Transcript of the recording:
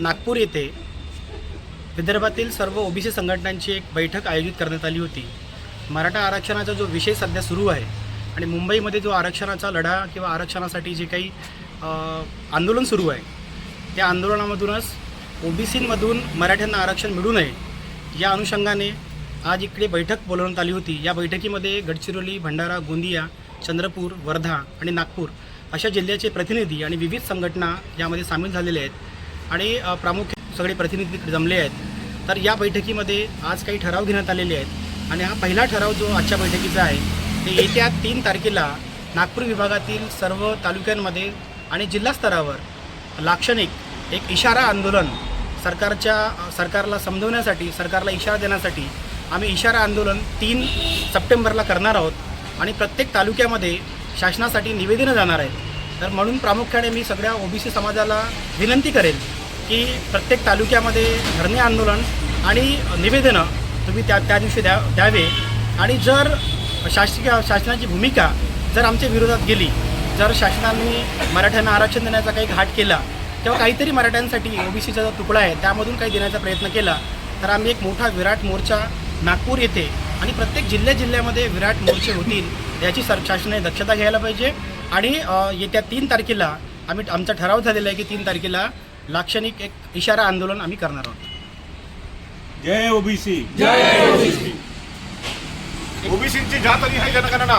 नागपूर येथे विदर्भातील सर्व ओबीसी संघटनांची एक बैठक आयोजित करण्यात आली होती. मराठा आरक्षणाचा जो विषय सध्या सुरू आहे आणि मुंबईमध्ये जो आरक्षणाचा लढा किंवा आरक्षणासाठी जे काही आंदोलन सुरू आहे त्या आंदोलनामधूनच ओबीसीमधून मराठ्यांना आरक्षण मिळू नये या अनुषंगाने आज इकडे बैठक बोलवण्यात आली होती. या बैठकीमध्ये गडचिरोली भंडारा गोंदिया चंद्रपूर वर्धा आणि नागपूर अशा जिल्ह्याचे प्रतिनिधी आणि विविध संघटना यामध्ये सामील झालेले आहेत. आणि प्रामुख्य प्रामुख्याने सगळे प्रतिनिधी तिकडे जमले आहेत. तर या बैठकीमध्ये आज काही ठराव घेण्यात आलेले आहेत आणि हा पहिला ठराव जो आजच्या बैठकीचा आहे ते येत्या तीन तारखेला नागपूर विभागातील सर्व तालुक्यांमध्ये आणि जिल्हास्तरावर लाक्षणिक एक इशारा आंदोलन सरकारच्या सरकारला समजवण्यासाठी सरकारला इशारा देण्यासाठी आम्ही इशारा आंदोलन तीन सप्टेंबरला करणार आहोत आणि प्रत्येक तालुक्यामध्ये शासनासाठी निवेदनं जाणार आहेत. तर म्हणून प्रामुख्याने मी सगळ्या ओबीसी समाजाला विनंती करेल की प्रत्येक तालुक्यामध्ये धरणे आंदोलन आणि निवेदनं तुम्ही त्या त्या दिवशी द्या द्यावे. आणि जर शासकीय शासनाची भूमिका जर आमच्या विरोधात गेली जर शासनाने मराठ्यांना आरक्षण देण्याचा काही घाट केला किंवा काहीतरी मराठ्यांसाठी ओबीसीचा जो तुकडा आहे त्यामधून काही देण्याचा प्रयत्न केला तर आम्ही एक मोठा विराट मोर्चा नागपूर येथे आणि प्रत्येक जिल्ह्या जिल्ह्यामध्ये विराट मोर्चे होतील याची सर शासनाने दक्षता घ्यायला पाहिजे. आणि येत्या तीन तारखेला आम्ही आमचा ठराव झालेला आहे की तीन तारखेला लाक्षणिक एक इशारा आंदोलन आम्ही करणार आहोत. जय ओबीसी. ओबीसीची जात आणि है जनगणना.